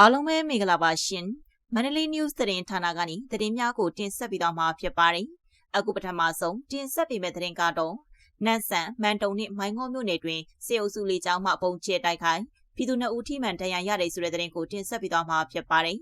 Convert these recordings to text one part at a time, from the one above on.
အားလုံးပဲမင်္ဂလာပါရှင်မန္တလေး news သတင်းဌာနကနေသတင်းများကိုတင်ဆက်ပေးသွားမှာဖြစ်ပါတယ်အခုပထမဆုံးတင်ဆက်ပေးမယ့်သတင်းကတော့နတ်ဆန်မန်တုံနှင့်မိုင်းငေါမြို့နယ်တွင်စေအုပ်စုလေးကျောင်းမှပုံကျဲတိုက်ခိုက်ပြည်သူနှစ်ဦးထိမှန်ဒဏ်ရာရတယ်ဆိုတဲ့သတင်းကိုတင်ဆက်ပေးသွားမှာဖြစ်ပါတယ်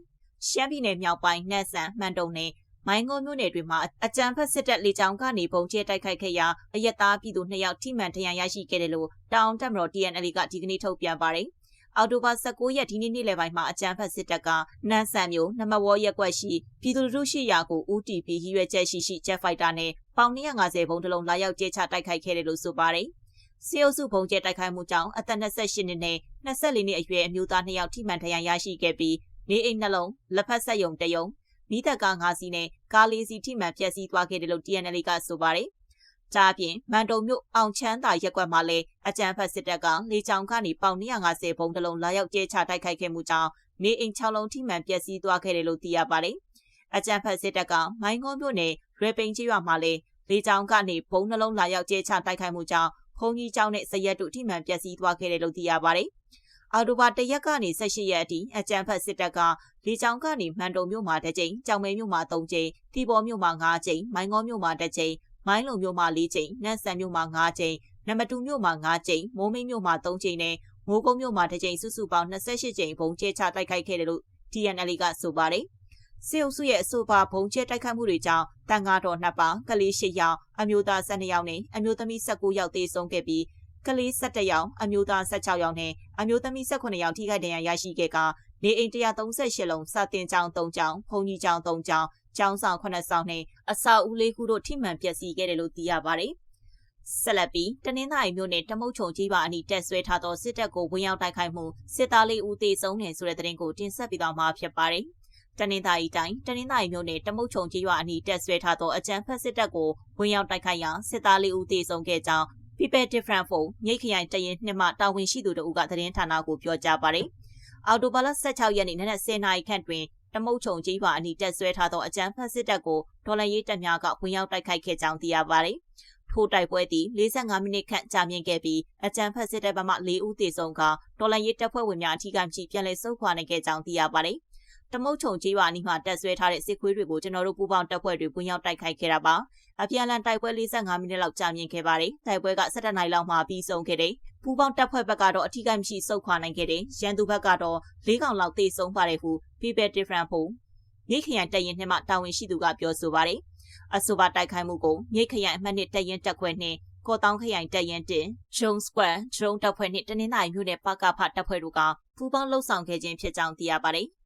ရှမ်းပြည်နယ်မြောက်ပိုင်းနတ်ဆန်မန်တုံနှင့်မိုင်းငုံမြို့နယ်တွင်မှအကြံဖက်စစ်တပ်လေကြောင်းကနေပုံကျဲတိုက်ခိုက်ခဲ့ရာအရက်သားပြည်သူ2ယောက်ထိမှန်ဒဏ်ရာရရှိခဲ့တယ်လို့တောင်တက်မတော် TNL ကဒီကနေ့ထုတ်ပြန်ပါတယ်။ အော်တိုဘာ19ရက်ဒီနေ့နေ့လယ်ပိုင်းမှာအကြံဖက်စစ်တပ်ကနန်းဆန်မျိုးနမဝေါ်ရက်ကွက်ရှိပြည်သူလူထုရှိရာကို UTP ရည်ရွယ်ချက်ရှိရှိ Jet Fighter နဲ့ပေါင်250ဘုံတလုံးလာရောက်ကျဲချတိုက်ခိုက်ခဲ့တယ်လို့ဆိုပါတယ်။စေအုပ်စုဘုံကျဲတိုက်ခိုက်မှုကြောင့်အသက်28နှစ်နဲ့24နှစ်အရွယ်အမျိုးသား2ယောက်ထိမှန်ဒဏ်ရာရရှိခဲ့ပြီးနေအိမ်နှလုံးလက်ဖက်ဆက်ယုံတယုံမိသက်ကား၅စီးနဲ့ကား၄စီးထိမှန်ပျက်စီးသွားခဲ့တယ်လို့ TNL ကဆိုပါတယ်။ ကြားပြင်မန်တုံမြို့အောင်ချမ်းသာရက်ကွက်မှာလည်းအကြံဖက်စစ်တပ်ကလေကြောင်းကနေပေါင်250ဘုံတလုံးလာရောက်ကျဲချတိုက်ခိုက်ခဲ့မှုကြောင့်နေအိမ်6လုံးထိမှန်ပျက်စီးသွားခဲ့တယ်လို့သိရပါတယ်။အကြံဖက်စစ်တပ်ကမိုင်းကုန်းမြို့နယ်ရွေပိန်ကြီးရွာမှာလည်းလေကြောင်းကနေဘုံနှလုံးလာရောက်ကျဲချတိုက်ခိုက်မှုကြောင့်ဘုံကြီးကျောင်းနဲ့ဇရက်တို့ထိမှန်ပျက်စီးသွားခဲ့တယ်လို့သိရပါတယ်။အော်တိုဘာတရက်ကနေ18ရက်အထိအကြံဖတ်စစ်တပ်ကလေကြောင်းကနေမန်တုံမြို့မှာတစ်ကြိမ်၊ကြောင်မဲမြို့မှာ3ကြိမ်၊တီဘောမြို့မှာ5ကြိမ်၊မိုင်းငေါမြို့မှာ1ကြိမ်၊ မိုင်းလုံမြို့မှာ4ကြိမ်၊နန့်ဆန်မြို့မှာ5ကြိမ်၊နမတူမြို့မှာ5ကြိမ်၊မိုးမင်းမြို့မှာ3ကြိမ်နဲ့မိုးကုန်းမြို့မှာ1ကြိမ်စုစုပေါင်း28ကြိမ်ဘုံကျဲချတိုက်ခိုက်ခဲ့တယ်လို့ TNL ကဆိုပါတယ်။စေအုပ်စုရဲ့အဆိုပါဘုံကျဲတိုက်ခိုက်မှုတွေကြောင့်တန်ကားတော်နှစ်ပါးကလေး၈ယောက်အမျိုးသား12ယောက်နဲ့အမျိုးသမီး19ယောက်သေဆုံးခဲ့ပြီးကလေး17ယောက်အမျိုးသား16ယောက်နဲ့အမျိုးသမီး18ယောက်ထိခိုက်ဒဏ်ရာရရှိခဲ့က နေအိမ်138လုံးစာတင်ကျောင်း3ကျောင်းဖုန်ကြီးကျောင်း3ကျောင်းကျောင်းဆောင်9ဆောင်နဲ့အဆောက်အဦလေးခုတို့ထိမှန်ပျက်စီးခဲ့တယ်လို့သိရပါတယ်။ဆက်လက်ပြီးတနင်္သာရီမြို့နယ်တမုတ်ချုံကြီးပါအနီးတက်ဆွဲထားသောစစ်တပ်ကိုဝင်ရောက်တိုက်ခိုက်မှုစစ်သားလေးဦးသေဆုံးတယ်ဆိုတဲ့သတင်းကိုတင်ဆက်ပေးသွားမှာဖြစ်ပါတယ်။တနင်္သာရီတိုင်းတနင်္သာရီမြို့နယ်တမုတ်ချုံကြီးရွာအနီးတက်ဆွဲထားသောအကြမ်းဖက်စစ်တပ်ကိုဝင်ရောက်တိုက်ခိုက်ရာစစ်သားလေးဦးသေဆုံးခဲ့ကြောင်း People Different ဖုန်းမြိတ်ခရိုင်တရင်နှစ်မှတာဝန်ရှိသူတို့ကသတင်းဌာနကိုပြောကြားပါတယ်။ အော်တိုဘာလ16ရက်နေ့နနက်10:00နာရီခန့်တွင်တမုတ်ချုံကြီးပါအနီးတက်ဆွဲထားသောအကြမ်းဖက်စစ်တပ်ကိုဒေါ်လာရေးတပ်များကဝင်ရောက်တိုက်ခိုက်ခဲ့ကြောင်းသိရပါတယ်။ထိုတိုက်ပွဲသည်45မိနစ်ခန့်ကြာမြင့်ခဲ့ပြီးအကြမ်းဖက်စစ်တပ်ဘက်မှ4ဦးသေဆုံးကဒေါ်လာရေးတပ်ဖွဲ့ဝင်များအထူးကမရှိပြန်လည်ဆုတ်ခွာနိုင်ခဲ့ကြောင်းသိရပါတယ်။ တမုတ်ချုံကြီးရွာနီးမှာတက်ဆွဲထားတဲ့စစ်ခွေးတွေကိုကျွန်တော်တို့ပူးပေါင်းတပ်ဖွဲ့တွေဝင်ရောက်တိုက်ခိုက်ခဲ့တာပါ။အပြန်အလှန်တိုက်ပွဲ45မိနစ်လောက်ကြာမြင့်ခဲ့ပါတယ်။တိုက်ပွဲက17နိုင်လောက်မှပြီးဆုံးခဲ့တယ်။ပူးပေါင်းတပ်ဖွဲ့ဘက်ကတော့အထူးကိမရှိစုခွာနိုင်ခဲ့တယ်။ရန်သူဘက်ကတော့၄កောင်လောက်သေဆုံးပါတယ်ဟု People Different ဖို့မြိတ်ခရိုင်တပ်ရင်းနှင့်မှတာဝန်ရှိသူကပြောဆိုပါတယ်။အဆိုပါတိုက်ခိုက်မှုကိုမြိတ်ခရိုင်အမှတ်နှစ်တပ်ရင်းတပ်ခွဲနှင့်ကော်တောင်းခရိုင်တပ်ရင်းတင်ဂျုံစကွမ်ဂျုံတပ်ဖွဲ့နှင့်တနင်္သာရီမြို့နယ်ပကဖတပ်ဖွဲ့တို့ကပူးပေါင်းလှုပ်ဆောင်ခဲ့ခြင်းဖြစ်ကြောင်းသိရပါတယ်။